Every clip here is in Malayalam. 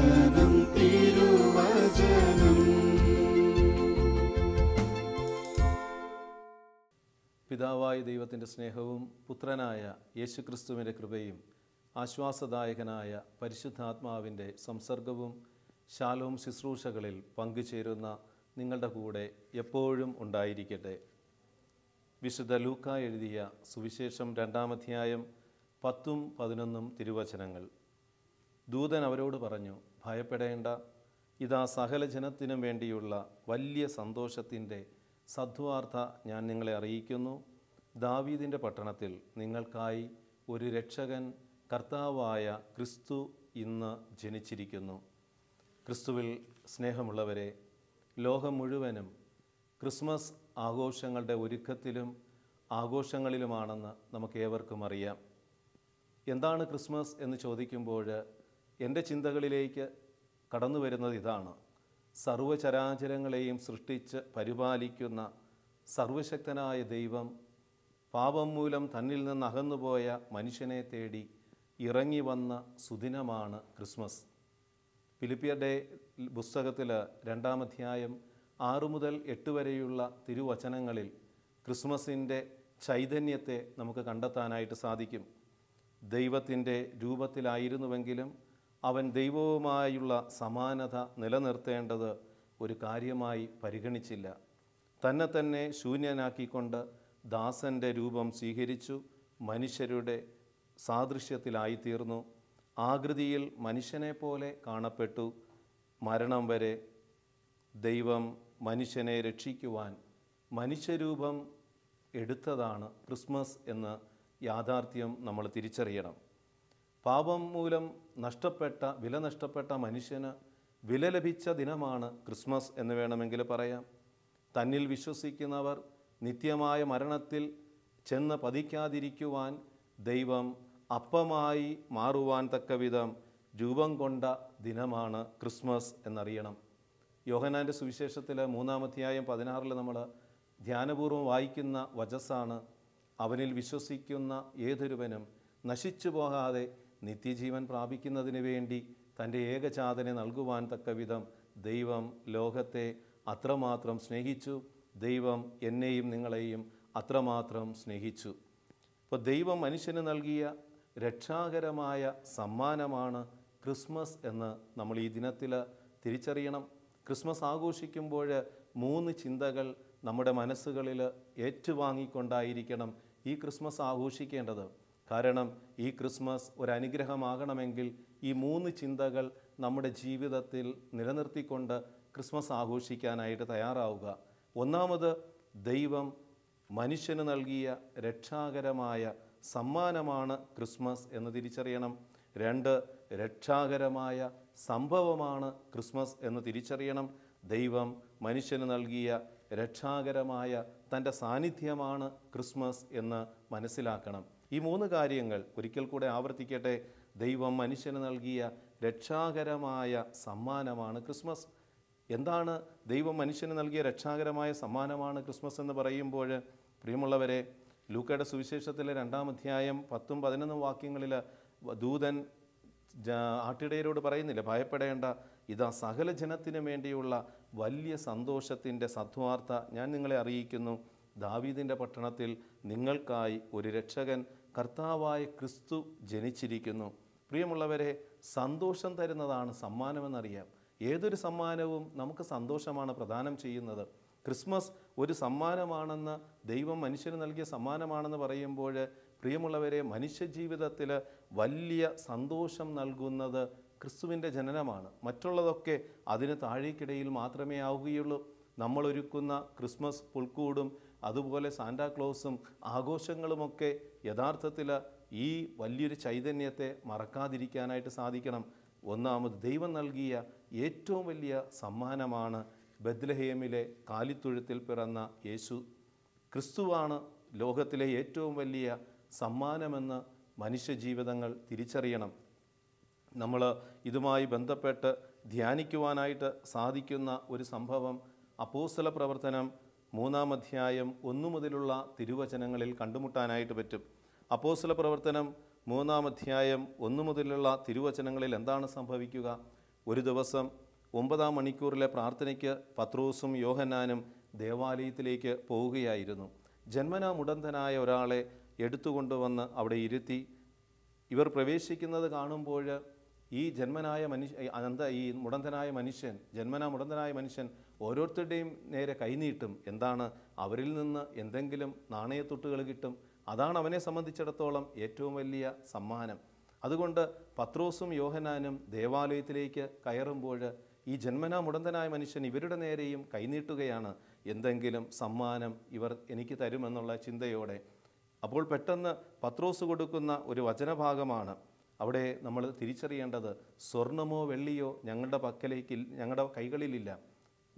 തിരുവചനം തിരുവചനം. പിതാവായ ദൈവത്തിന്റെ സ്നേഹവും പുത്രനായ യേശുക്രിസ്തുവിന്റെ കൃപയും ആശ്വാസദായകനായ പരിശുദ്ധാത്മാവിന്റെ സംസർഗവും ശാലോം ശുശ്രൂഷകളിൽ പങ്കുചേരുന്ന നിങ്ങളുടെ കൂടെ എപ്പോഴും ഉണ്ടായിരിക്കട്ടെ. വിശുദ്ധ ലൂക്ക എഴുതിയ സുവിശേഷം രണ്ടാമധ്യായം പത്തും പതിനൊന്നും തിരുവചനങ്ങൾ. ദൂതൻ അവരോട് പറഞ്ഞു ഭയപ്പെടേണ്ട. ഇതാ സകല ജനത്തിനും വേണ്ടിയുള്ള വലിയ സന്തോഷത്തിന്റെ സദ്വാർത്ത ഞാൻ നിങ്ങളെ അറിയിക്കുന്നു. ദാവീദിന്റെ പട്ടണത്തിൽ നിങ്ങൾക്കായി ഒരു രക്ഷകൻ കർത്താവായ ക്രിസ്തു ഇന്ന് ജനിച്ചിരിക്കുന്നു. ക്രിസ്തുവിൽ സ്നേഹമുള്ളവരെ ലോകം മുഴുവനും ക്രിസ്മസ് ആഘോഷങ്ങളുടെ ഒരുക്കത്തിലും ആഘോഷങ്ങളിലുമാണെന്ന് നമുക്കേവർക്കും അറിയാം. എന്താണ് ക്രിസ്മസ് എന്ന് ചോദിക്കുമ്പോൾ എന്റെ ചിന്തകളിലേക്ക് കടന്നു വരുന്നത് ഇതാണ്. സർവചരാചരങ്ങളെയും സൃഷ്ടിച്ച് പരിപാലിക്കുന്ന സർവശക്തനായ ദൈവം പാപം മൂലം തന്നിൽ നിന്ന് അകന്നുപോയ മനുഷ്യനെ തേടി ഇറങ്ങി വന്ന സുദിനമാണ് ക്രിസ്മസ്. ഫിലിപ്പിയരുടെ പുസ്തകത്തിൽ രണ്ടാമധ്യായം ആറു മുതൽ എട്ട് വരെയുള്ള തിരുവചനങ്ങളിൽ ക്രിസ്മസിന്റെ ചൈതന്യത്തെ നമുക്ക് കണ്ടെത്താനായിട്ട് സാധിക്കും. ദൈവത്തിന്റെ രൂപത്തിലായിരുന്നുവെങ്കിലും അവൻ ദൈവവുമായുള്ള സമാനത നിലനിർത്തേണ്ടത് ഒരു കാര്യമായി പരിഗണിച്ചില്ല. തന്നെ തന്നെ ശൂന്യനാക്കിക്കൊണ്ട് ദാസന്റെ രൂപം സ്വീകരിച്ചു മനുഷ്യരുടെ സാദൃശ്യത്തിലായിത്തീർന്നു. ആകൃതിയിൽ മനുഷ്യനെ പോലെ കാണപ്പെട്ടു. മരണം വരെ ദൈവം മനുഷ്യനെ രക്ഷിക്കുവാൻ മനുഷ്യരൂപം എടുത്തതാണ് ക്രിസ്മസ് എന്ന യാഥാർത്ഥ്യം നമ്മൾ തിരിച്ചറിയണം. പാപം മൂലം നഷ്ടപ്പെട്ട വില നഷ്ടപ്പെട്ട മനുഷ്യന് വില ലഭിച്ച ദിനമാണ് ക്രിസ്മസ് എന്ന് വേണമെങ്കിൽ പറയാം. തന്നിൽ വിശ്വസിക്കുന്നവർ നിത്യമായ മരണത്തിൽ ചെന്ന് പതിക്കാതിരിക്കുവാൻ ദൈവം അപ്പമായി മാറുവാൻ തക്കവിധം രൂപം കൊണ്ട ദിനമാണ് ക്രിസ്മസ് എന്നറിയണം. യോഹനാന്റെ സുവിശേഷത്തിൽ മൂന്നാമധ്യായം പതിനാറിൽ നമ്മൾ ധ്യാനപൂർവം വായിക്കുന്ന വചസ്സാണ് അവനിൽ വിശ്വസിക്കുന്ന ഏതൊരുവനും നശിച്ചു പോകാതെ നിത്യജീവൻ പ്രാപിക്കുന്നതിന് വേണ്ടി തന്റെ ഏകചാതനെ നൽകുവാൻ തക്കവിധം ദൈവം ലോകത്തെ അത്രമാത്രം സ്നേഹിച്ചു. ദൈവം എന്നെയും നിങ്ങളെയും അത്രമാത്രം സ്നേഹിച്ചു. അപ്പോൾ ദൈവം മനുഷ്യന് നൽകിയ രക്ഷാകരമായ സമ്മാനമാണ് ക്രിസ്മസ് എന്ന് നമ്മൾ ഈ ദിനത്തിൽ തിരിച്ചറിയണം. ക്രിസ്മസ് ആഘോഷിക്കുമ്പോൾ മൂന്ന് ചിന്തകൾ നമ്മുടെ മനസ്സുകളിൽ ഏറ്റുവാങ്ങിക്കൊണ്ടായിരിക്കണം ഈ ക്രിസ്മസ് ആഘോഷിക്കേണ്ടത്. കാരണം ഈ ക്രിസ്മസ് ഒരു അനുഗ്രഹമാകണമെങ്കിൽ ഈ മൂന്ന് ചിന്തകൾ നമ്മുടെ ജീവിതത്തിൽ നിലനിർത്തിക്കൊണ്ട് ക്രിസ്മസ് ആഘോഷിക്കാനായിട്ട് തയ്യാറാവുക. ഒന്നാമത് ദൈവം മനുഷ്യന് നൽകിയ രക്ഷാകരമായ സമ്മാനമാണ് ക്രിസ്മസ് എന്ന് തിരിച്ചറിയണം. രണ്ട് രക്ഷാകരമായ സംഭവമാണ് ക്രിസ്മസ് എന്ന് തിരിച്ചറിയണം. ദൈവം മനുഷ്യന് നൽകിയ രക്ഷാകരമായ തന്റെ സാന്നിധ്യമാണ് ക്രിസ്മസ് എന്ന് മനസ്സിലാക്കണം. ഈ മൂന്ന് കാര്യങ്ങൾ ഒരിക്കൽ കൂടെ ആവർത്തിക്കട്ടെ. ദൈവം മനുഷ്യന് നൽകിയ രക്ഷാകരമായ സമ്മാനമാണ് ക്രിസ്മസ്. എന്താണ് ദൈവം മനുഷ്യന് നൽകിയ രക്ഷാകരമായ സമ്മാനമാണ് ക്രിസ്മസ് എന്ന് പറയുമ്പോൾ പ്രിയമുള്ളവരെ ലൂക്കയുടെ സുവിശേഷത്തിലെ രണ്ടാം അധ്യായം പത്തും പതിനൊന്നും വാക്യങ്ങളിൽ ദൂതൻ ആട്ടിടയരോട് പറയുന്നില്ല ഭയപ്പെടേണ്ട ഇതാ സകല ജനത്തിനു വേണ്ടിയുള്ള വലിയ സന്തോഷത്തിന്റെ സദ്വാർത്ത ഞാൻ നിങ്ങളെ അറിയിക്കുന്നു. ദാവീദിന്റെ പട്ടണത്തിൽ നിങ്ങൾക്കായി ഒരു രക്ഷകൻ കർത്താവായ ക്രിസ്തു ജനിച്ചിരിക്കുന്നു. പ്രിയമുള്ളവരെ സന്തോഷം തരുന്നതാണ് സമ്മാനമെന്നറിയാം. ഏതൊരു സമ്മാനവും നമുക്ക് സന്തോഷമാണ് പ്രദാനം ചെയ്യുന്നത്. ക്രിസ്മസ് ഒരു സമ്മാനമാണെന്ന് ദൈവം മനുഷ്യന് നൽകിയ സമ്മാനമാണെന്ന് പറയുമ്പോൾ പ്രിയമുള്ളവരെ മനുഷ്യജീവിതത്തിൽ വലിയ സന്തോഷം നൽകുന്നത് ക്രിസ്തുവിന്റെ ജനനമാണ്. മറ്റുള്ളതൊക്കെ അതിന് താഴേക്കിടയിൽ മാത്രമേ ആവുകയുള്ളൂ. നമ്മളൊരുക്കുന്ന ക്രിസ്മസ് പുൽക്കൂടും അതുപോലെ സാന്റാക്ലോസും ആഘോഷങ്ങളുമൊക്കെ യഥാർത്ഥത്തിൽ ഈ വലിയൊരു ചൈതന്യത്തെ മറക്കാതിരിക്കാനായിട്ട് സാധിക്കണം. ഒന്നാമത് ദൈവം നൽകിയ ഏറ്റവും വലിയ സമ്മാനമാണ് ബദ്ലഹേമിലെ കാലിത്തൊഴുത്തിൽ പിറന്ന യേശു ക്രിസ്തുവാണ് ലോകത്തിലെ ഏറ്റവും വലിയ സമ്മാനമെന്ന് മനുഷ്യജീവിതങ്ങൾ തിരിച്ചറിയണം. നമ്മൾ ഇതുമായി ബന്ധപ്പെട്ട് ധ്യാനിക്കുവാനായിട്ട് സാധിക്കുന്ന ഒരു സംഭവം അപ്പോസ്തല പ്രവർത്തനം മൂന്നാം അധ്യായം ഒന്നു മുതലുള്ള തിരുവചനങ്ങളിൽ കണ്ടുമുട്ടാനായിട്ട് പറ്റും. അപ്പോസ്തല പ്രവർത്തനം മൂന്നാം അധ്യായം ഒന്നു മുതലുള്ള തിരുവചനങ്ങളിൽ എന്താണ് സംഭവിക്കുക? ഒരു ദിവസം ഒമ്പതാം മണിക്കൂറിലെ പ്രാർത്ഥനയ്ക്ക് പത്രോസും യോഹന്നാനും ദേവാലയത്തിലേക്ക് പോവുകയായിരുന്നു. ജന്മനാ മുടന്തനായ ഒരാളെ എടുത്തുകൊണ്ടുവന്ന് അവിടെ ഇരുത്തി. ഇവർ പ്രവേശിക്കുന്നത് കാണുമ്പോൾ ഈ ജന്മനായ മനുഷ്യ അനന്ത ഈ മുടന്തനായ മനുഷ്യൻ ജന്മനാ മുടന്തനായ മനുഷ്യൻ ഓരോരുത്തരുടെയും നേരെ കൈനീട്ടും എന്താണ് അവരിൽ നിന്ന് എന്തെങ്കിലും നാണയത്തൊട്ടുകൾ കിട്ടും. അതാണ് അവനെ സംബന്ധിച്ചിടത്തോളം ഏറ്റവും വലിയ സമ്മാനം. അതുകൊണ്ട് പത്രോസും യോഹനാനും ദേവാലയത്തിലേക്ക് കയറുമ്പോൾ ഈ ജന്മനാ മുടന്തനായ മനുഷ്യൻ ഇവരുടെ നേരെയും കൈനീട്ടുകയാണ് എന്തെങ്കിലും സമ്മാനം ഇവർ എനിക്ക് തരുമെന്നുള്ള ചിന്തയോടെ. അപ്പോൾ പെട്ടെന്ന് പത്രോസ് കൊടുക്കുന്ന ഒരു വചനഭാഗമാണ്. അവിടെ നമ്മൾ തിരിച്ചറിയേണ്ടത് സ്വർണമോ വെള്ളിയോ ഞങ്ങളുടെ പക്കലേക്ക് ഞങ്ങളുടെ കൈകളിലില്ല.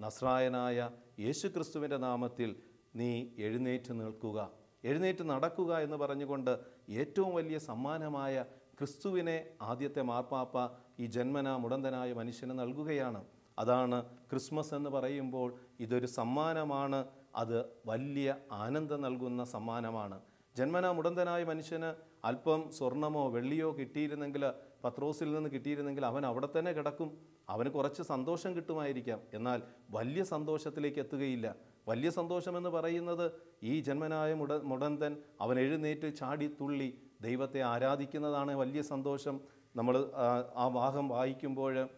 നസ്രായനായ യേശു ക്രിസ്തുവിന്റെ നാമത്തിൽ നീ എഴുന്നേറ്റ് നിൽക്കുക. എഴുന്നേറ്റ് നടക്കുക എന്ന് പറഞ്ഞുകൊണ്ട് ഏറ്റവും വലിയ സമ്മാനമായ ക്രിസ്തുവിനെ ആദ്യത്തെ മാർപ്പാപ്പ ഈ ജന്മന മുടന്തനായ മനുഷ്യന് നൽകുകയാണ്. അതാണ് ക്രിസ്മസ് എന്ന് പറയുമ്പോൾ ഇതൊരു സമ്മാനമാണ്. അത് വലിയ ആനന്ദം നൽകുന്ന സമ്മാനമാണ്. ജന്മന മുടന്തനായ മനുഷ്യന് അല്പം സ്വർണമോ വെള്ളിയോ കിട്ടിയിരുന്നെങ്കിൽ പത്രോസിൽ നിന്ന് കിട്ടിയിരുന്നെങ്കിൽ അവൻ അവിടെ തന്നെ കിടക്കും. അവന് കുറച്ച് സന്തോഷം കിട്ടുമായിരിക്കാം. എന്നാൽ വലിയ സന്തോഷത്തിലേക്ക് എത്തുകയില്ല. വലിയ സന്തോഷമെന്ന് പറയുന്നത് ഈ ജന്മനായ മുട മുടന്തൻ അവൻ എഴുന്നേറ്റ് ചാടി തുള്ളി ദൈവത്തെ ആരാധിക്കുന്നതാണ് വലിയ സന്തോഷം. നമ്മൾ ആ, ഭാഗം വായിക്കുമ്പോൾ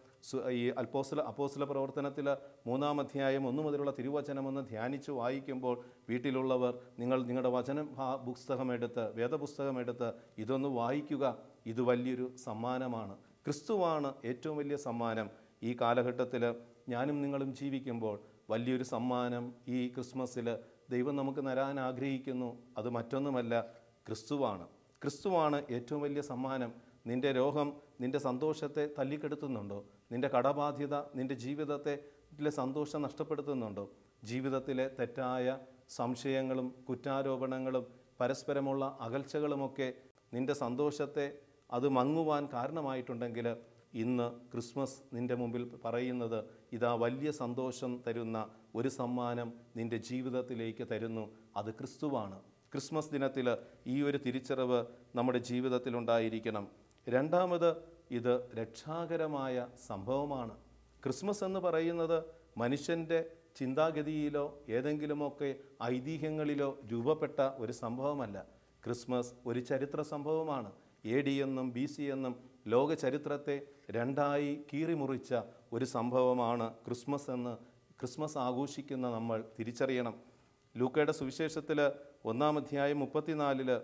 ഈ അൽപ്പോസ്ല അപ്പോസ്ല പ്രവർത്തനത്തിൽ മൂന്നാം അധ്യായം ഒന്നു മുതലുള്ള തിരുവചനമെന്ന് ധ്യാനിച്ച് വായിക്കുമ്പോൾ വീട്ടിലുള്ളവർ നിങ്ങൾ നിങ്ങളുടെ വചന പുസ്തകമെടുത്ത് വേദപുസ്തകമെടുത്ത് ഇതൊന്ന് വായിക്കുക. ഇത് വലിയൊരു സമ്മാനമാണ്. ക്രിസ്തുവാണ് ഏറ്റവും വലിയ സമ്മാനം ഈ കാലഘട്ടത്തിൽ ഞാനും നിങ്ങളും ജീവിക്കുമ്പോൾ വലിയൊരു സമ്മാനം ഈ ക്രിസ്മസിൽ ദൈവം നമുക്ക് തരാൻ ആഗ്രഹിക്കുന്നു. അത് മറ്റൊന്നുമല്ല ക്രിസ്തുവാണ്. ക്രിസ്തുവാണ് ഏറ്റവും വലിയ സമ്മാനം. നിന്റെ രോഗം നിന്റെ സന്തോഷത്തെ തല്ലിക്കെടുത്തുന്നുണ്ടോ? നിന്റെ കടബാധ്യത നിന്റെ ജീവിതത്തെ സന്തോഷം നഷ്ടപ്പെടുത്തുന്നുണ്ടോ? ജീവിതത്തിലെ തെറ്റായ സംശയങ്ങളും കുറ്റാരോപണങ്ങളും പരസ്പരമുള്ള അകൽച്ചകളുമൊക്കെ നിന്റെ സന്തോഷത്തെ അത് മങ്ങുവാൻ കാരണമായിട്ടുണ്ടെങ്കിൽ ഇന്ന് ക്രിസ്മസ് നിന്റെ മുമ്പിൽ പറയുന്നത് ഇതാ വലിയ സന്തോഷം തരുന്ന ഒരു സമ്മാനം നിന്റെ ജീവിതത്തിലേക്ക് തരുന്നു. അത് ക്രിസ്തുവാണ്. ക്രിസ്മസ് ദിനത്തിൽ ഈ ഒരു തിരിച്ചറിവ് നമ്മുടെ ജീവിതത്തിൽ ഉണ്ടായിരിക്കണം. രണ്ടാമത് ഇത് രക്ഷാകരമായ സംഭവമാണ്. ക്രിസ്മസ് എന്ന് പറയുന്നത് മനുഷ്യന്റെ ചിന്താഗതിയിലോ ഏതെങ്കിലുമൊക്കെ ഐതിഹ്യങ്ങളിലോ രൂപപ്പെട്ട ഒരു സംഭവമല്ല. ക്രിസ്മസ് ഒരു ചരിത്ര സംഭവമാണ്. എ ഡി എന്നും ബി സി എന്നും ലോക ചരിത്രത്തെ രണ്ടായി കീറിമുറിച്ച ഒരു സംഭവമാണ് ക്രിസ്മസ് എന്ന് ക്രിസ്മസ് ആഘോഷിക്കുന്ന നമ്മൾ തിരിച്ചറിയണം. ലൂക്കയുടെ സുവിശേഷത്തിൽ ഒന്നാം അധ്യായം മുപ്പത്തിനാലിൽ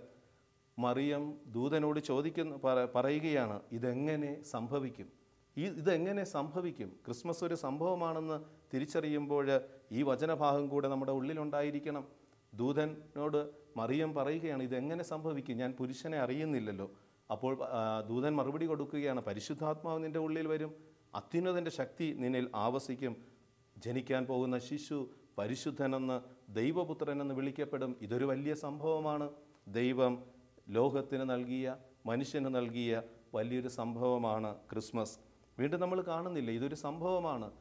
മറിയം ദൂതനോട് ചോദിക്കുന്ന പറ- പറയുകയാണ് ഇതെങ്ങനെ സംഭവിക്കും? ഈ ഇതെങ്ങനെ സംഭവിക്കും? ക്രിസ്മസ് ഒരു സംഭവമാണെന്ന് തിരിച്ചറിയുമ്പോൾ ഈ വചനഭാഗം കൂടെ നമ്മുടെ ഉള്ളിലുണ്ടായിരിക്കണം. ദൂതനോട് മറിയം പറയുകയാണ് ഇതെങ്ങനെ സംഭവിക്കും? ഞാൻ പുരുഷനെ അറിയുന്നില്ലല്ലോ. അപ്പോൾ ദൂതൻ മറുപടി കൊടുക്കുകയാണ് പരിശുദ്ധാത്മാവ് നിന്റെ ഉള്ളിൽ വരും അത്യുന്നതന്റെ ശക്തി നിന്നിൽ ആവസിക്കും. ജനിക്കാൻ പോകുന്ന ശിശു പരിശുദ്ധനെന്ന് ദൈവപുത്രനെന്ന് വിളിക്കപ്പെടും. ഇതൊരു വലിയ സംഭവമാണ്. ദൈവം ലോകത്തിന് നൽകിയ മനുഷ്യന് നൽകിയ വലിയൊരു സംഭവമാണ് ക്രിസ്മസ്. വീണ്ടും നമ്മൾ കാണുന്നില്ല ഇതൊരു സംഭവമാണ്.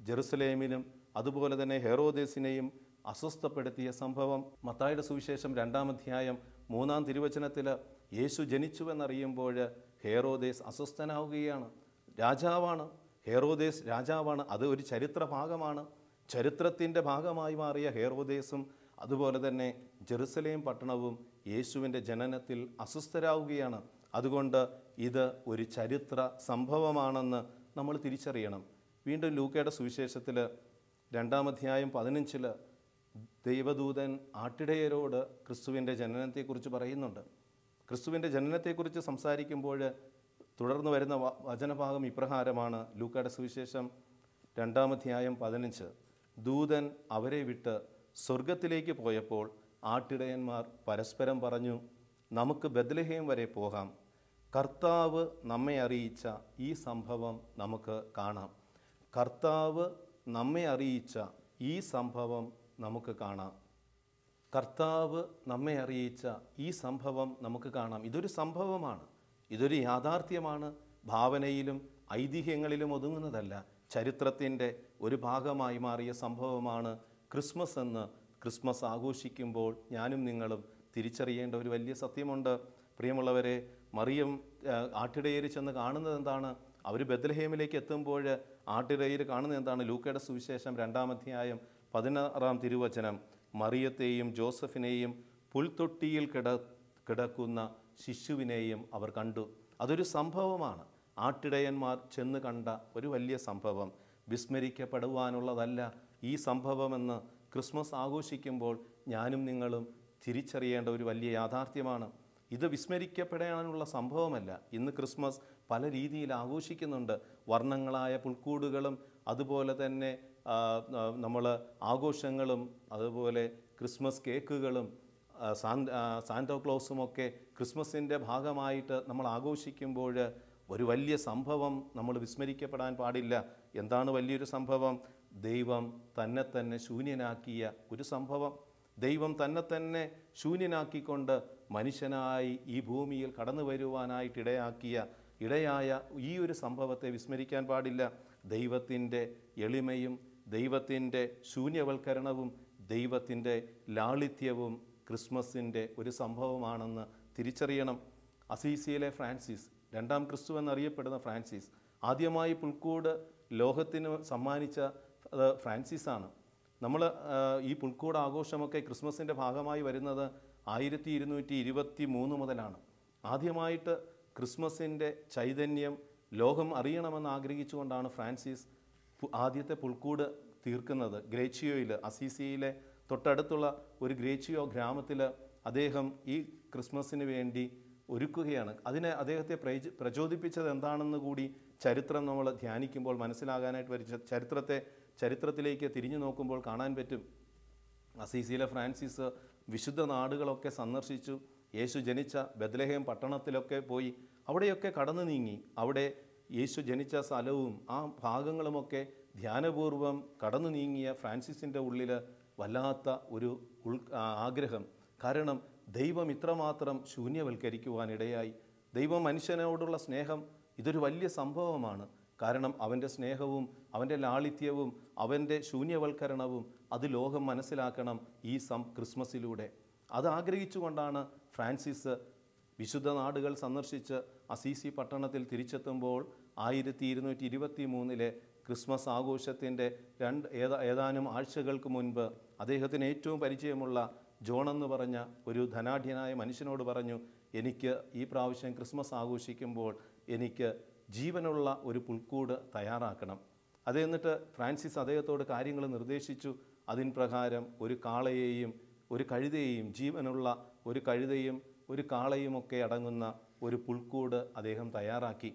ജെറുസലേമിനും അതുപോലെ തന്നെ ഹെറോദേസിനെയും അസ്വസ്ഥപ്പെടുത്തിയ സംഭവം. മത്തായുടെ സുവിശേഷം രണ്ടാം അധ്യായം മൂന്നാം തിരുവചനത്തിൽ യേശു ജനിച്ചുവെന്നറിയുമ്പോൾ ഹേറോദേസ് അസ്വസ്ഥനാവുകയാണ്. രാജാവാണ്. ഹേറോദേസ് രാജാവാണ്. അത് ഒരു ചരിത്ര ഭാഗമാണ് ചരിത്രത്തിന്റെ ഭാഗമായി മാറിയ ഹേറോദേസും അതുപോലെ തന്നെ ജെറുസലേം പട്ടണവും യേശുവിന്റെ ജനനത്തിൽ അസ്വസ്ഥരാവുകയാണ്. അതുകൊണ്ട് ഇത് ഒരു ചരിത്ര സംഭവമാണെന്ന് നമ്മൾ തിരിച്ചറിയണം. വീണ്ടും ലൂക്കയുടെ സുവിശേഷത്തിൽ രണ്ടാം അധ്യായം പതിനഞ്ചിൽ ദൈവദൂതൻ ആട്ടിടയരോട് ക്രിസ്തുവിന്റെ ജനനത്തെക്കുറിച്ച് പറയുന്നുണ്ട്. ക്രിസ്തുവിന്റെ ജനനത്തെക്കുറിച്ച് സംസാരിക്കുമ്പോൾ തുടർന്ന് വരുന്ന വചനഭാഗം ഇപ്രകാരമാണ്. ലൂക്കയുടെ സുവിശേഷം രണ്ടാമധ്യായം പതിനഞ്ച്. ദൂതൻ അവരെ വിട്ട് സ്വർഗത്തിലേക്ക് പോയപ്പോൾ ആട്ടിടയന്മാർ പരസ്പരം പറഞ്ഞു നമുക്ക് ബദ്ലഹേം വരെ പോകാം. കർത്താവ് നമ്മെ അറിയിച്ച ഈ സംഭവം നമുക്ക് കാണാം. കർത്താവ് നമ്മെ അറിയിച്ച ഈ സംഭവം നമുക്ക് കാണാം. കർത്താവ് നമ്മെ അറിയിച്ച ഈ സംഭവം നമുക്ക് കാണാം. ഇതൊരു സംഭവമാണ്. ഇതൊരു യാഥാർത്ഥ്യമാണ്. ഭാവനയിലും ഐതിഹ്യങ്ങളിലും ഒതുങ്ങുന്നതല്ല. ചരിത്രത്തിന്റെ ഒരു ഭാഗമായി മാറിയ സംഭവമാണ് ക്രിസ്മസ് എന്ന് ക്രിസ്മസ് ആഘോഷിക്കുമ്പോൾ ഞാനും നിങ്ങളും തിരിച്ചറിയേണ്ട ഒരു വലിയ സത്യമുണ്ട്. പ്രിയമുള്ളവരെ മറിയം ആട്ടിടയേര് ചെന്ന് കാണുന്നത് എന്താണ്? അവർ ബദ്ലഹേമിലേക്ക് എത്തുമ്പോൾ ആട്ടിടയിൽ കാണുന്നത് എന്താണ്? ലൂക്കയുടെ സുവിശേഷം രണ്ടാം അധ്യായം പതിനാറാം തിരുവചനം മറിയത്തെയും ജോസഫിനെയും പുൽത്തൊട്ടിയിൽ കിട കിടക്കുന്ന ശിശുവിനെയും അവർ കണ്ടു. അതൊരു സംഭവമാണ്. ആട്ടിടയന്മാർ ചെന്ന് കണ്ട ഒരു വലിയ സംഭവം. വിസ്മരിക്കപ്പെടുവാനുള്ളതല്ല ഈ സംഭവമെന്ന് ക്രിസ്മസ് ആഘോഷിക്കുമ്പോൾ ഞാനും നിങ്ങളും തിരിച്ചറിയേണ്ട ഒരു വലിയ യാഥാർത്ഥ്യമാണ്. ഇത് വിസ്മരിക്കപ്പെടാനുള്ള സംഭവമല്ല. ഇന്ന് ക്രിസ്മസ് പല രീതിയിൽ ആഘോഷിക്കുന്നുണ്ട്. വർണങ്ങളായ പുൽക്കൂടുകളും അതുപോലെ തന്നെ നമ്മൾ ആഘോഷങ്ങളും അതുപോലെ ക്രിസ്മസ് കേക്കുകളും ഒക്കെ ക്രിസ്മസിന്റെ ഭാഗമായിട്ട് നമ്മൾ ആഘോഷിക്കുമ്പോൾ ഒരു വലിയ സംഭവം നമ്മൾ വിസ്മരിക്കപ്പെടാൻ പാടില്ല. എന്താണ് വലിയൊരു സംഭവം? ദൈവം തന്നെ തന്നെ ശൂന്യനാക്കിയ ഒരു സംഭവം. ദൈവം തന്നെ തന്നെ ശൂന്യനാക്കിക്കൊണ്ട് മനുഷ്യനായി ഈ ഭൂമിയിൽ കടന്നു വരുവാനായിട്ട് ഇടയാക്കിയ ഇടയായ ഈ ഒരു സംഭവത്തെ വിസ്മരിക്കാൻ പാടില്ല. ദൈവത്തിന്റെ എളിമയും ദൈവത്തിന്റെ ശൂന്യവൽക്കരണവും ദൈവത്തിന്റെ ലാളിത്യവും ക്രിസ്മസിന്റെ ഒരു സംഭവമാണെന്ന് തിരിച്ചറിയണം. അസീസിയിലെ ഫ്രാൻസിസ് രണ്ടാം ക്രിസ്തു എന്നറിയപ്പെടുന്ന ഫ്രാൻസിസ് ആദ്യമായി പുൽക്കൂട് ലോകത്തിന് സമ്മാനിച്ച ഫ്രാൻസിസാണ്. നമ്മൾ ഈ പുൽക്കൂട് ആഘോഷമൊക്കെ ക്രിസ്മസിന്റെ ഭാഗമായി വരുന്നത് ആയിരത്തി ഇരുന്നൂറ്റി ഇരുപത്തി മൂന്ന് മുതലാണ്. ആദ്യമായിട്ട് ക്രിസ്മസിന്റെ ചൈതന്യം ലോകം അറിയണമെന്ന് ആഗ്രഹിച്ചുകൊണ്ടാണ് ഫ്രാൻസിസ് ആദ്യത്തെ പുൽക്കൂട് തീർക്കുന്നത് ഗ്രേച്ചിയോയിൽ അസീസിയയിലെ തൊട്ടടുത്തുള്ള ഒരു ഗ്രേച്ചിയോ ഗ്രാമത്തിൽ അദ്ദേഹം ഈ ക്രിസ്മസിന് വേണ്ടി ഒരുക്കുകയാണ്. അതിനെ അദ്ദേഹത്തെ പ്രച- പ്രചോദിപ്പിച്ചത് എന്താണെന്ന് കൂടി ചരിത്രം നമ്മൾ ധ്യാനിക്കുമ്പോൾ മനസ്സിലാകാനായിട്ട് വരും. ചരിത്രത്തെ ചരിത്രത്തിലേക്ക് തിരിഞ്ഞു നോക്കുമ്പോൾ കാണാൻ പറ്റും. അസീസിയിലെ ഫ്രാൻസിസ് വിശുദ്ധ നാടുകളൊക്കെ സന്ദർശിച്ചു. യേശു ജനിച്ച ബദ്ലഹേം പട്ടണത്തിലൊക്കെ പോയി. അവിടെയൊക്കെ കടന്നു നീങ്ങി. അവിടെ യേശു ജനിച്ച സ്ഥലവും ആ ഭാഗങ്ങളുമൊക്കെ ധ്യാനപൂർവം കടന്നു നീങ്ങിയ ഫ്രാൻസിസിന്റെ ഉള്ളിൽ വല്ലാത്ത ഒരു ഉൾ ആഗ്രഹം. കാരണം ദൈവം ഇത്രമാത്രം ശൂന്യവൽക്കരിക്കുവാനിടയായി. ദൈവം മനുഷ്യനോടുള്ള സ്നേഹം ഇതൊരു വലിയ സംഭവമാണ്. കാരണം അവന്റെ സ്നേഹവും അവന്റെ ലാളിത്യവും അവന്റെ ശൂന്യവൽക്കരണവും അത് ലോകം മനസ്സിലാക്കണം ഈ സം ക്രിസ്മസിലൂടെ. അത് ആഗ്രഹിച്ചുകൊണ്ടാണ് ഫ്രാൻസിസ് വിശുദ്ധ നാടുകൾ സന്ദർശിച്ച് അസീസി പട്ടണത്തിൽ തിരിച്ചെത്തുമ്പോൾ ആയിരത്തി ഇരുന്നൂറ്റി ഇരുപത്തി മൂന്നിലെ ക്രിസ്മസ് ആഘോഷത്തിന്റെ രണ്ട് ഏതാ ഏതാനും ആഴ്ചകൾക്ക് മുൻപ് അദ്ദേഹത്തിന് ഏറ്റവും പരിചയമുള്ള ജോൺ പറഞ്ഞ ഒരു ധനാഢ്യനായ മനുഷ്യനോട് പറഞ്ഞു എനിക്ക് ഈ പ്രാവശ്യം ക്രിസ്മസ് ആഘോഷിക്കുമ്പോൾ എനിക്ക് ജീവനുള്ള ഒരു പുൽക്കൂട് തയ്യാറാക്കണം. അത് എന്നിട്ട് ഫ്രാൻസിസ് അദ്ദേഹത്തോട് കാര്യങ്ങൾ നിർദ്ദേശിച്ചു. അതിൻ പ്രകാരം ഒരു കാളയെയും ഒരു കഴുതയെയും ജീവനുള്ള ഒരു കഴുതയും ഒരു കാളയുമൊക്കെ അടങ്ങുന്ന ഒരു പുൽക്കൂട് അദ്ദേഹം തയ്യാറാക്കി.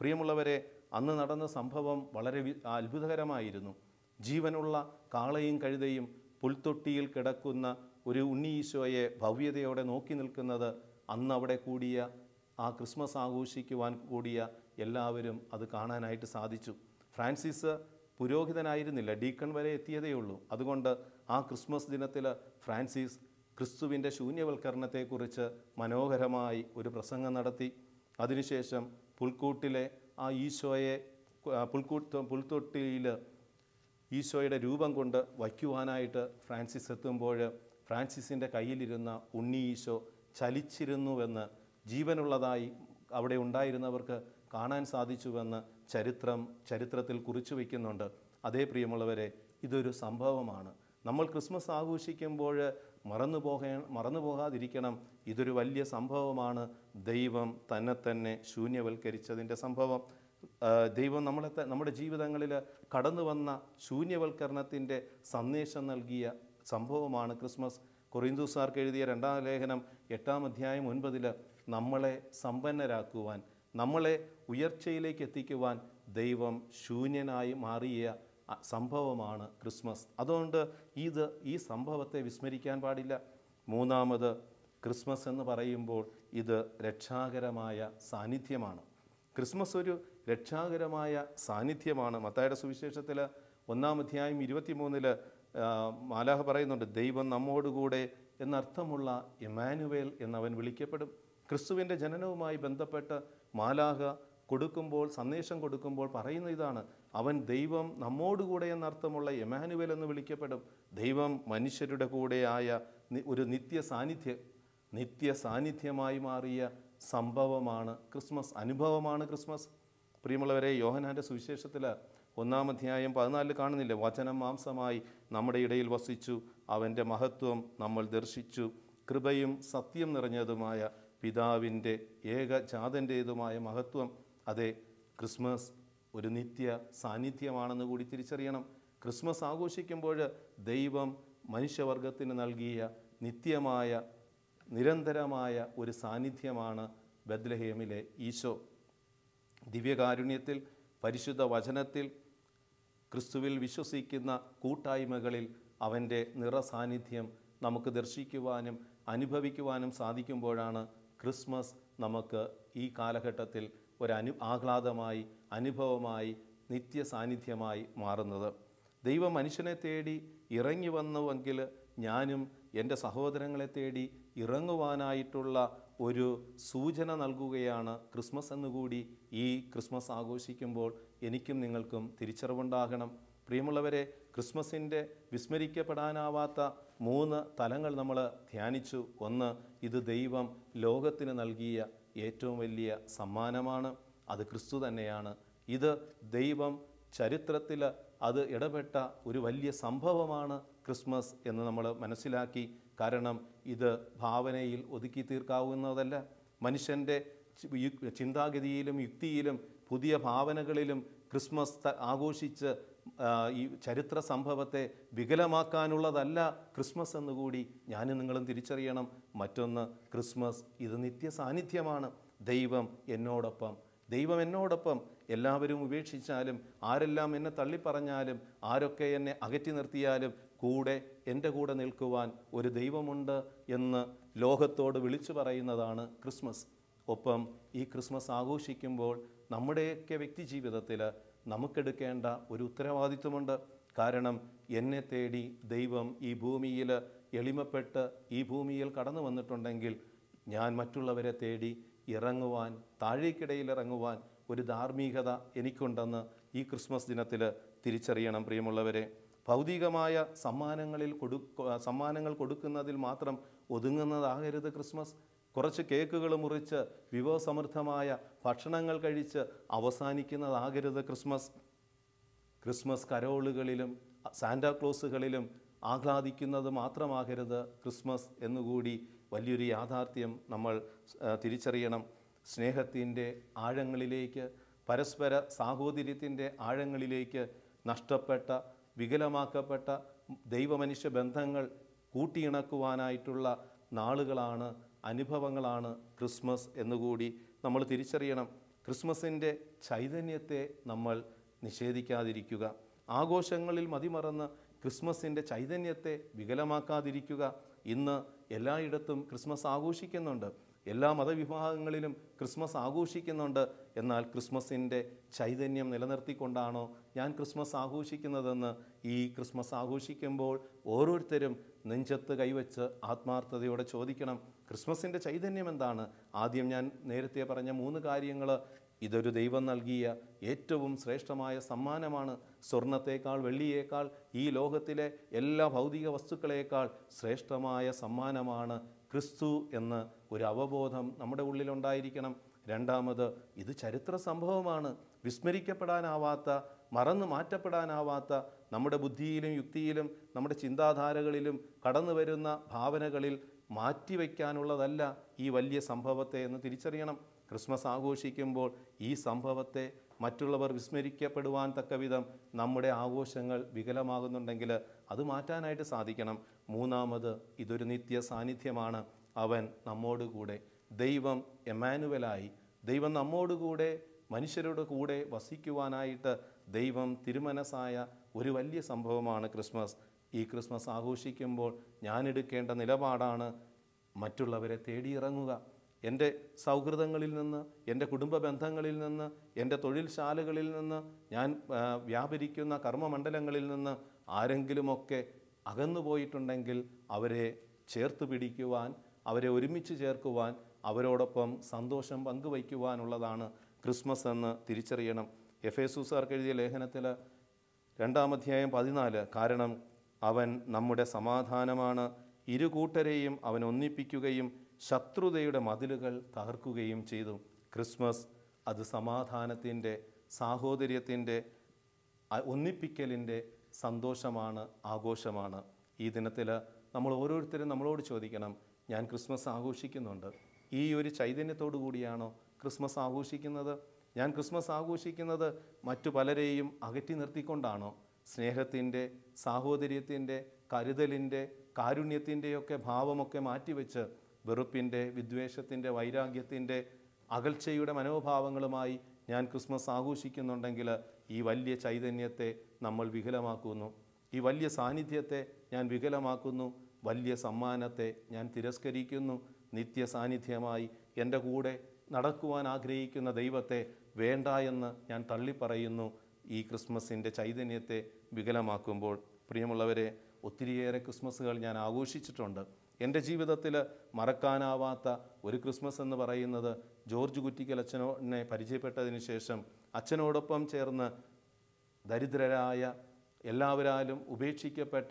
പ്രിയമുള്ളവരെ അന്ന് നടന്ന സംഭവം വളരെ അത്ഭുതകരമായിരുന്നു. ജീവനുള്ള കാളയും കഴുതയും പുൽത്തൊട്ടിയിൽ കിടക്കുന്ന ഒരു ഉണ്ണീശോയെ ഭവ്യതയോടെ നോക്കി നിൽക്കുന്നത് അന്ന് അവിടെ കൂടിയ ആ ക്രിസ്മസ് ആഘോഷിക്കുവാൻ കൂടിയ എല്ലാവരും അത് കാണാനായിട്ട് സാധിച്ചു. ഫ്രാൻസിസ് പുരോഹിതനായിരുന്നില്ല ഡീക്കൺ വരെ എത്തിയതേ ഉള്ളൂ. അതുകൊണ്ട് ആ ക്രിസ്മസ് ദിനത്തിൽ ഫ്രാൻസിസ് ക്രിസ്തുവിന്റെ ശൂന്യവൽക്കരണത്തെക്കുറിച്ച് മനോഹരമായി ഒരു പ്രസംഗം നടത്തി. അതിനുശേഷം പുൽക്കൂട്ടിലെ ആ ഈശോയെ പുൽക്കൂട്ട് പുൽത്തൊട്ടിയിൽ ഈശോയുടെ രൂപം കൊണ്ട് വയ്ക്കുവാനായിട്ട് ഫ്രാൻസിസ് എത്തുമ്പോൾ ഫ്രാൻസിസിന്റെ കയ്യിലിരുന്ന ഉണ്ണി ഈശോ ചലിച്ചിരുന്നുവെന്ന് ജീവനുള്ളതായി അവിടെ ഉണ്ടായിരുന്നവർക്ക് കാണാൻ സാധിച്ചുവെന്ന് ചരിത്രം ചരിത്രത്തിൽ കുറിച്ചു വയ്ക്കുന്നുണ്ട്. അതേ പ്രിയമുള്ളവരെ ഇതൊരു സംഭവമാണ്. നമ്മൾ ക്രിസ്മസ് ആഘോഷിക്കുമ്പോൾ മറന്നു പോകേ മറന്നു പോകാതിരിക്കണം. ഇതൊരു വലിയ സംഭവമാണ്. ദൈവം തന്നെ തന്നെ ശൂന്യവൽക്കരിച്ചതിന്റെ സംഭവം. ദൈവം നമ്മളെ നമ്മുടെ ജീവിതങ്ങളിൽ കടന്നു വന്ന ശൂന്യവൽക്കരണത്തിന്റെ സന്ദേശം നൽകിയ സംഭവമാണ് ക്രിസ്മസ്. കൊറിന്തൂസാർക്ക് എഴുതിയ രണ്ടാം ലേഖനം എട്ടാം അധ്യായം ഒൻപതിൽ നമ്മളെ സമ്പന്നരാക്കുവാൻ നമ്മളെ ഉയർച്ചയിലേക്ക് എത്തിക്കുവാൻ ദൈവം ശൂന്യനായി മാറിയ സംഭവമാണ് ക്രിസ്മസ്. അതുകൊണ്ട് ഇത് ഈ സംഭവത്തെ വിസ്മരിക്കാൻ പാടില്ല. മൂന്നാമത് ക്രിസ്മസ് എന്ന് പറയുമ്പോൾ ഇത് രക്ഷാകരമായ സാന്നിധ്യമാണ്. ക്രിസ്മസ് ഒരു രക്ഷാകരമായ സാന്നിധ്യമാണ്. മത്തായുടെ സുവിശേഷത്തിൽ ഒന്നാം അധ്യായം ഇരുപത്തിമൂന്നിൽ മാലാഹ പറയുന്നുണ്ട് ദൈവം നമ്മോടുകൂടെ എന്നർത്ഥമുള്ള ഇമാനുവേൽ എന്നവൻ വിളിക്കപ്പെടും. ക്രിസ്തുവിന്റെ ജനനവുമായി ബന്ധപ്പെട്ട് മാലാഹ കൊടുക്കുമ്പോൾ സന്ദേശം കൊടുക്കുമ്പോൾ പറയുന്ന ഇതാണ്. അവൻ ദൈവം നമ്മോടുകൂടെ എന്നർത്ഥമുള്ള എമാനുവൽ എന്ന് വിളിക്കപ്പെടും. ദൈവം മനുഷ്യരുടെ കൂടെയായ ഒരു നിത്യ സാന്നിധ്യ നിത്യ സാന്നിധ്യമായി മാറിയ സംഭവമാണ് ക്രിസ്മസ്. അനുഭവമാണ് ക്രിസ്മസ്. പ്രിയമുള്ളവരെ യോഹനാന്റെ സുവിശേഷത്തിൽ ഒന്നാം അധ്യായം പതിനാലിൽ കാണുന്നില്ല? വചനം മാംസമായി നമ്മുടെ ഇടയിൽ വസിച്ചു. അവന്റെ മഹത്വം നമ്മൾ ദർശിച്ചു. കൃപയും സത്യം നിറഞ്ഞതുമായ പിതാവിന്റെ ഏകജാതന്റേതുമായ മഹത്വം അതെ ക്രിസ്മസ് ഒരു നിത്യ സാന്നിധ്യമാണെന്ന് കൂടി തിരിച്ചറിയണം. ക്രിസ്മസ് ആഘോഷിക്കുമ്പോൾ ദൈവം മനുഷ്യവർഗത്തിന് നൽകിയ നിത്യമായ നിരന്തരമായ ഒരു സാന്നിധ്യമാണ് ബദ്ലഹേമിലെ ഈശോ. ദിവ്യകാരുണ്യത്തിൽ പരിശുദ്ധ വചനത്തിൽ ക്രിസ്തുവിൽ വിശ്വസിക്കുന്ന കൂട്ടായ്മകളിൽ അവന്റെ നിറസാന്നിധ്യം നമുക്ക് ദർശിക്കുവാനും അനുഭവിക്കുവാനും സാധിക്കുമ്പോഴാണ് ക്രിസ്മസ് നമുക്ക് ഈ കാലഘട്ടത്തിൽ ഒരു അനു ആഹ്ലാദമായി അനുഭവമായി നിത്യ സാന്നിധ്യമായി മാറുന്നത്. ദൈവം മനുഷ്യനെ തേടി ഇറങ്ങി വന്നുവെങ്കിൽ ഞാനും എന്റെ സഹോദരങ്ങളെ തേടി ഇറങ്ങുവാനായിട്ടുള്ള ഒരു സൂചന നൽകുകയാണ് ക്രിസ്മസ് എന്നുകൂടി ഈ ക്രിസ്മസ് ആഘോഷിക്കുമ്പോൾ എനിക്കും നിങ്ങൾക്കും തിരിച്ചറിവുണ്ടാകണം. പ്രിയമുള്ളവരെ ക്രിസ്മസിന്റെ വിസ്മരിക്കപ്പെടാനാവാത്ത മൂന്ന് തലങ്ങൾ നമ്മൾ ധ്യാനിച്ചു. ഒന്ന് ഇത് ദൈവം ലോകത്തിന് നൽകിയ ഏറ്റവും വലിയ സമ്മാനമാണ്. അത് ക്രിസ്തു തന്നെയാണ്. ഇത് ദൈവം ചരിത്രത്തിൽ അത് ഇടപെട്ട ഒരു വലിയ സംഭവമാണ് ക്രിസ്മസ് എന്ന് നമ്മൾ മനസ്സിലാക്കി. കാരണം ഇത് ഭാവനയിൽ ഒതുക്കി തീർക്കാവുന്നതല്ല. മനുഷ്യന്റെ ചിന്താഗതിയിലും യുക്തിയിലും പുതിയ ഭാവനകളിലും ക്രിസ്മസ് ആഘോഷിച്ച് ഈ ചരിത്ര സംഭവത്തെ വികലമാക്കാനുള്ളതല്ല ക്രിസ്മസ് എന്നുകൂടി ഞാനും നിങ്ങളും തിരിച്ചറിയണം. മറ്റൊന്ന് ക്രിസ്മസ്. ഇത് നിത്യ സാന്നിധ്യമാണ് ദൈവം എന്നോടൊപ്പം. ദൈവം എന്നോടൊപ്പം. എല്ലാവരും ഉപേക്ഷിച്ചാലും ആരെല്ലാം എന്നെ തള്ളിപ്പറഞ്ഞാലും ആരൊക്കെ എന്നെ അകറ്റി നിർത്തിയാലും കൂടെ എന്റെ കൂടെ നിൽക്കുവാൻ ഒരു ദൈവമുണ്ട് എന്ന് ലോകത്തോട് വിളിച്ചു പറയുന്നതാണ് ക്രിസ്മസ്. ഒപ്പം ഈ ക്രിസ്മസ് ആഘോഷിക്കുമ്പോൾ നമ്മുടെയൊക്കെ വ്യക്തി ജീവിതത്തിൽ നമുക്കെടുക്കേണ്ട ഒരു ഉത്തരവാദിത്വമുണ്ട്. കാരണം എന്നെ തേടി ദൈവം ഈ ഭൂമിയിൽ എളിമപ്പെട്ട് ഈ ഭൂമിയിൽ കടന്നു വന്നിട്ടുണ്ടെങ്കിൽ ഞാൻ മറ്റുള്ളവരെ തേടി ഇറങ്ങുവാൻ താഴേക്കിടയിൽ ഇറങ്ങുവാൻ ഒരു ധാർമ്മികത എനിക്കുണ്ടെന്ന് ഈ ക്രിസ്മസ് ദിനത്തിൽ തിരിച്ചറിയണം പ്രിയമുള്ളവരെ. ഭൗതികമായ സമ്മാനങ്ങളിൽ കൊടു സമ്മാനങ്ങൾ കൊടുക്കുന്നതിൽ മാത്രം ഒതുങ്ങുന്നതാകരുത് ക്രിസ്മസ്. കുറച്ച് കേക്കുകൾ മുറിച്ച് വിഭവസമൃദ്ധമായ ഭക്ഷണങ്ങൾ കഴിച്ച് അവസാനിക്കുന്നതാകരുത് ക്രിസ്മസ്. ക്രിസ്മസ് കരോളുകളിലും സാന്റാക്ലോസുകളിലും ആഹ്ലാദിക്കുന്നത് മാത്രമാകരുത് ക്രിസ്മസ് എന്നുകൂടി വലിയൊരു യാഥാർത്ഥ്യം നമ്മൾ തിരിച്ചറിയണം. സ്നേഹത്തിന്റെ ആഴങ്ങളിലേക്ക് പരസ്പര സാഹോദര്യത്തിന്റെ ആഴങ്ങളിലേക്ക് നഷ്ടപ്പെട്ട വികലമാക്കപ്പെട്ട ദൈവമനുഷ്യ ബന്ധങ്ങൾ കൂട്ടിയിണക്കുവാനായിട്ടുള്ള നാളുകളാണ് അനുഭവങ്ങളാണ് ക്രിസ്മസ് എന്നുകൂടി നമ്മൾ തിരിച്ചറിയണം. ക്രിസ്മസിന്റെ ചൈതന്യത്തെ നമ്മൾ നിഷേധിക്കാതിരിക്കുക. ആഘോഷങ്ങളിൽ മതിമറന്ന് ക്രിസ്മസിന്റെ ചൈതന്യത്തെ വികലമാക്കാതിരിക്കുക ഇന്ന് എല്ലായിടത്തും ക്രിസ്മസ് ആഘോഷിക്കുന്നുണ്ട്. എല്ലാ മതവിഭാഗങ്ങളിലും ക്രിസ്മസ് ആഘോഷിക്കുന്നുണ്ട്. എന്നാൽ ക്രിസ്മസിന്റെ ചൈതന്യം നിലനിർത്തിക്കൊണ്ടാണോ ഞാൻ ക്രിസ്മസ് ആഘോഷിക്കുന്നതെന്ന് ഈ ക്രിസ്മസ് ആഘോഷിക്കുമ്പോൾ ഓരോരുത്തരും നെഞ്ചത്ത് കൈവച്ച് ആത്മാർത്ഥതയോടെ ചോദിക്കണം ക്രിസ്മസിന്റെ ചൈതന്യം എന്താണ്? ആദ്യം ഞാൻ നേരത്തെ പറഞ്ഞ മൂന്ന് കാര്യങ്ങൾ ഇതൊരു ദൈവം നൽകിയ ഏറ്റവും ശ്രേഷ്ഠമായ സമ്മാനമാണ്. സ്വർണത്തേക്കാൾ വെള്ളിയേക്കാൾ ഈ ലോകത്തിലെ എല്ലാ ഭൗതിക വസ്തുക്കളേക്കാൾ ശ്രേഷ്ഠമായ സമ്മാനമാണ് ക്രിസ്തു എന്ന് ഒരു അവബോധം നമ്മുടെ ഉള്ളിലുണ്ടായിരിക്കണം. രണ്ടാമത് ഇത് ചരിത്ര സംഭവമാണ്. വിസ്മരിക്കപ്പെടാനാവാത്ത മറന്നു മാറ്റപ്പെടാനാവാത്ത നമ്മുടെ ബുദ്ധിയിലും യുക്തിയിലും നമ്മുടെ ചിന്താധാരകളിലും കടന്നു വരുന്ന ഭാവനകളിൽ മാറ്റിവെക്കാനുള്ളതല്ല ഈ വലിയ സംഭവത്തെ എന്ന് തിരിച്ചറിയണം. ക്രിസ്മസ് ആഘോഷിക്കുമ്പോൾ ഈ സംഭവത്തെ മറ്റുള്ളവർ വിസ്മരിക്കപ്പെടുവാൻ തക്കവിധം നമ്മുടെ ആഘോഷങ്ങൾ വികലമാകുന്നുണ്ടെങ്കിൽ അത് മാറ്റാനായിട്ട് സാധിക്കണം. മൂന്നാമത് ഇതൊരു നിത്യ സാന്നിധ്യമാണ്. അവൻ നമ്മോടുകൂടെ ദൈവം എമാനുവലായി ദൈവം നമ്മോടുകൂടെ മനുഷ്യരുടെ കൂടെ വസിക്കുവാനായിട്ട് ദൈവം തിരുമനസായ ഒരു വലിയ സംഭവമാണ് ക്രിസ്മസ്. ഈ ക്രിസ്മസ് ആഘോഷിക്കുമ്പോൾ ഞാനെടുക്കേണ്ട നിലപാടാണ് മറ്റുള്ളവരെ തേടിയിറങ്ങുക. എന്റെ സൗഹൃദങ്ങളിൽ നിന്ന് എന്റെ കുടുംബ ബന്ധങ്ങളിൽ നിന്ന് എന്റെ തൊഴിൽശാലകളിൽ നിന്ന് ഞാൻ വ്യാപരിക്കുന്ന കർമ്മമണ്ഡലങ്ങളിൽ നിന്ന് ആരെങ്കിലുമൊക്കെ അകന്നു പോയിട്ടുണ്ടെങ്കിൽ അവരെ ചേർത്ത് പിടിക്കുവാൻ അവരെ ഒരുമിച്ച് ചേർക്കുവാൻ അവരോടൊപ്പം സന്തോഷം പങ്കുവയ്ക്കുവാനുള്ളതാണ് ക്രിസ്മസ് എന്ന് തിരിച്ചറിയണം. എഫ് എസൂസാർക്ക് എഴുതിയ ലേഖനത്തിൽ രണ്ടാം അധ്യായം പതിനാല് കാരണം അവൻ നമ്മുടെ സമാധാനമാണ്. ഇരുകൂട്ടരെയും അവൻ ഒന്നിപ്പിക്കുകയും ശത്രുതയുടെ മതിലുകൾ തകർക്കുകയും ചെയ്തു. ക്രിസ്മസ് അത് സമാധാനത്തിന്റെ സാഹോദര്യത്തിന്റെ ഒന്നിപ്പിക്കലിന്റെ സന്തോഷമാണ് ആഘോഷമാണ്. ഈ ദിനത്തിൽ നമ്മൾ ഓരോരുത്തരും നമ്മളോട് ചോദിക്കണം ഞാൻ ക്രിസ്മസ് ആഘോഷിക്കുന്നുണ്ട്. ഈ ഒരു ചൈതന്യത്തോടു കൂടിയാണോ ക്രിസ്മസ് ആഘോഷിക്കുന്നത്? ഞാൻ ക്രിസ്മസ് ആഘോഷിക്കുന്നത് മറ്റു പലരെയും അകറ്റി നിർത്തിക്കൊണ്ടാണോ? സ്നേഹത്തിന്റെ സാഹോദര്യത്തിന്റെ കരുതലിന്റെ കാരുണ്യത്തിന്റെയൊക്കെ ഭാവമൊക്കെ മാറ്റിവെച്ച് വെറുപ്പിന്റെ വിദ്വേഷത്തിന്റെ വൈരാഗ്യത്തിന്റെ അകൽച്ചയുടെ മനോഭാവങ്ങളുമായി ഞാൻ ക്രിസ്മസ് ആഘോഷിക്കുന്നുണ്ടെങ്കിൽ ഈ വലിയ ചൈതന്യത്തെ നമ്മൾ വികലമാക്കുന്നു. ഈ വലിയ സാന്നിധ്യത്തെ ഞാൻ വികലമാക്കുന്നു. വലിയ സമ്മാനത്തെ ഞാൻ തിരസ്കരിക്കുന്നു. നിത്യ സാന്നിധ്യമായി എന്റെ കൂടെ നടക്കുവാൻ ആഗ്രഹിക്കുന്ന ദൈവത്തെ വേണ്ട എന്ന് ഞാൻ തള്ളിപ്പറയുന്നു. ഈ ക്രിസ്മസിന്റെ ചൈതന്യത്തെ വികലമാക്കുമ്പോൾ പ്രിയമുള്ളവരെ ഒത്തിരിയേറെ ക്രിസ്മസുകൾ ഞാൻ ആഘോഷിച്ചിട്ടുണ്ട്. എന്റെ ജീവിതത്തിൽ മറക്കാനാവാത്ത ഒരു ക്രിസ്മസ് എന്ന് പറയുന്നത് ജോർജ് കുറ്റിക്കൽ അച്ഛനെ പരിചയപ്പെട്ടതിന് ശേഷം അച്ഛനോടൊപ്പം ചേർന്ന് ദരിദ്രരായ എല്ലാവരാലും ഉപേക്ഷിക്കപ്പെട്ട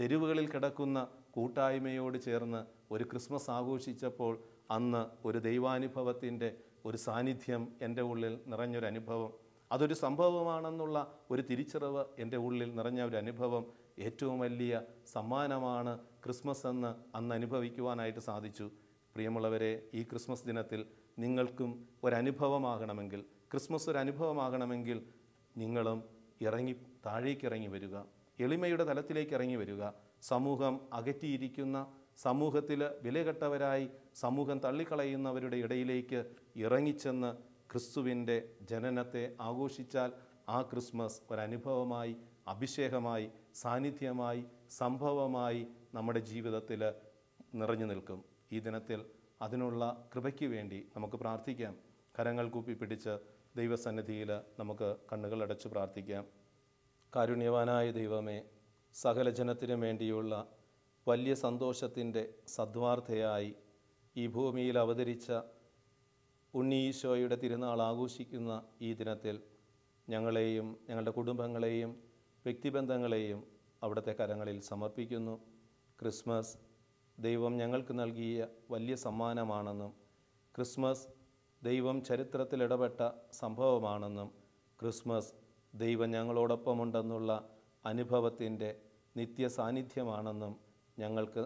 തെരുവുകളിൽ കിടക്കുന്ന കൂട്ടായ്മയോട് ചേർന്ന് ഒരു ക്രിസ്മസ് ആഘോഷിച്ചപ്പോൾ അന്ന് ഒരു ദൈവാനുഭവത്തിന്റെ ഒരു സാന്നിധ്യം എന്റെ ഉള്ളിൽ നിറഞ്ഞൊരു അനുഭവം അതൊരു സംഭവമാണെന്നുള്ള ഒരു തിരിച്ചറിവ് എന്റെ ഉള്ളിൽ നിറഞ്ഞ ഒരു അനുഭവം ഏറ്റവും വലിയ സമ്മാനമാണ് ക്രിസ്മസ് എന്ന് അന്ന് അനുഭവിക്കുവാനായിട്ട് സാധിച്ചു. പ്രിയമുള്ളവരെ ഈ ക്രിസ്മസ് ദിനത്തിൽ നിങ്ങൾക്കും ഒരനുഭവമാകണമെങ്കിൽ ക്രിസ്മസ് ഒരു അനുഭവമാകണമെങ്കിൽ നിങ്ങളും ഇറങ്ങി താഴേക്ക് ഇറങ്ങി വരിക എളിമയുടെ തലത്തിലേക്ക് ഇറങ്ങി വരിക. സമൂഹം അകറ്റിയിരിക്കുന്ന സമൂഹത്തിൽ വിലകെട്ടവരായി സമൂഹം തള്ളിക്കളയുന്നവരുടെ ഇടയിലേക്ക് ഇറങ്ങിച്ചെന്ന് ക്രിസ്തുവിന്റെ ജനനത്തെ ആഘോഷിച്ചാൽ ആ ക്രിസ്മസ് ഒരനുഭവമായി അഭിഷേകമായി സാന്നിധ്യമായി സംഭവമായി നമ്മുടെ ജീവിതത്തിൽ നിറഞ്ഞു നിൽക്കും. ഈ ദിനത്തിൽ അതിനുള്ള കൃപയ്ക്ക് വേണ്ടി നമുക്ക് പ്രാർത്ഥിക്കാം. കരങ്ങൾ കൂപ്പി പിടിച്ച് ദൈവസന്നിധിയിൽ നമുക്ക് കണ്ണുകൾ അടച്ച് പ്രാർത്ഥിക്കാം. കാരുണ്യവാനായ ദൈവമേ സകല ജനത്തിനു വേണ്ടിയുള്ള വലിയ സന്തോഷത്തിന്റെ സദ്വാർത്ഥയായി ഈ ഭൂമിയിൽ അവതരിച്ച ഉണ്ണീശോയുടെ തിരുനാൾ ആഘോഷിക്കുന്ന ഈ ദിനത്തിൽ ഞങ്ങളെയും ഞങ്ങളുടെ കുടുംബങ്ങളെയും വ്യക്തിബന്ധങ്ങളെയും അവിടുത്തെ കരങ്ങളിൽ സമർപ്പിക്കുന്നു. ക്രിസ്മസ് ദൈവം ഞങ്ങൾക്ക് നൽകിയ വലിയ സമ്മാനമാണെന്നും ക്രിസ്മസ് ദൈവം ചരിത്രത്തിലിടപെട്ട സംഭവമാണെന്നും ക്രിസ്മസ് ദൈവം ഞങ്ങളോടൊപ്പമുണ്ടെന്നുള്ള അനുഭവത്തിന്റെ നിത്യ സാന്നിധ്യമാണെന്നും ഞങ്ങൾക്ക്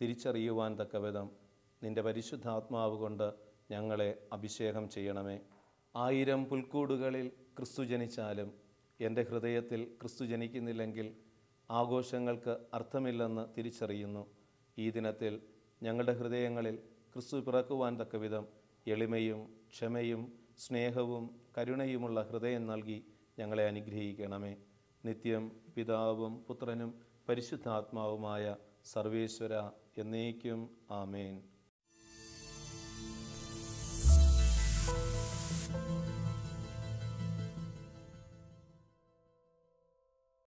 തിരിച്ചറിയുവാൻ തക്കവിധം നിന്റെ പരിശുദ്ധാത്മാവ് കൊണ്ട് ഞങ്ങളെ അഭിഷേകം ചെയ്യണമേ. ആയിരം പുൽക്കൂടുകളിൽ ക്രിസ്തു ജനിച്ചാലും എന്റെ ഹൃദയത്തിൽ ക്രിസ്തു ജനിക്കുന്നില്ലെങ്കിൽ ആഘോഷങ്ങൾക്ക് അർത്ഥമില്ലെന്ന് തിരിച്ചറിയുന്നു. ഈ ദിനത്തിൽ ഞങ്ങളുടെ ഹൃദയങ്ങളിൽ ക്രിസ്തു പിറക്കുവാൻ തക്കവിധം എളിമയും ക്ഷമയും സ്നേഹവും കരുണയുമുള്ള ഹൃദയം നൽകി ഞങ്ങളെ അനുഗ്രഹിക്കണമേ. നിത്യം പിതാവും പുത്രനും പരിശുദ്ധാത്മാവുമായ സർവേശ്വര എന്നേക്കും ആമേൻ.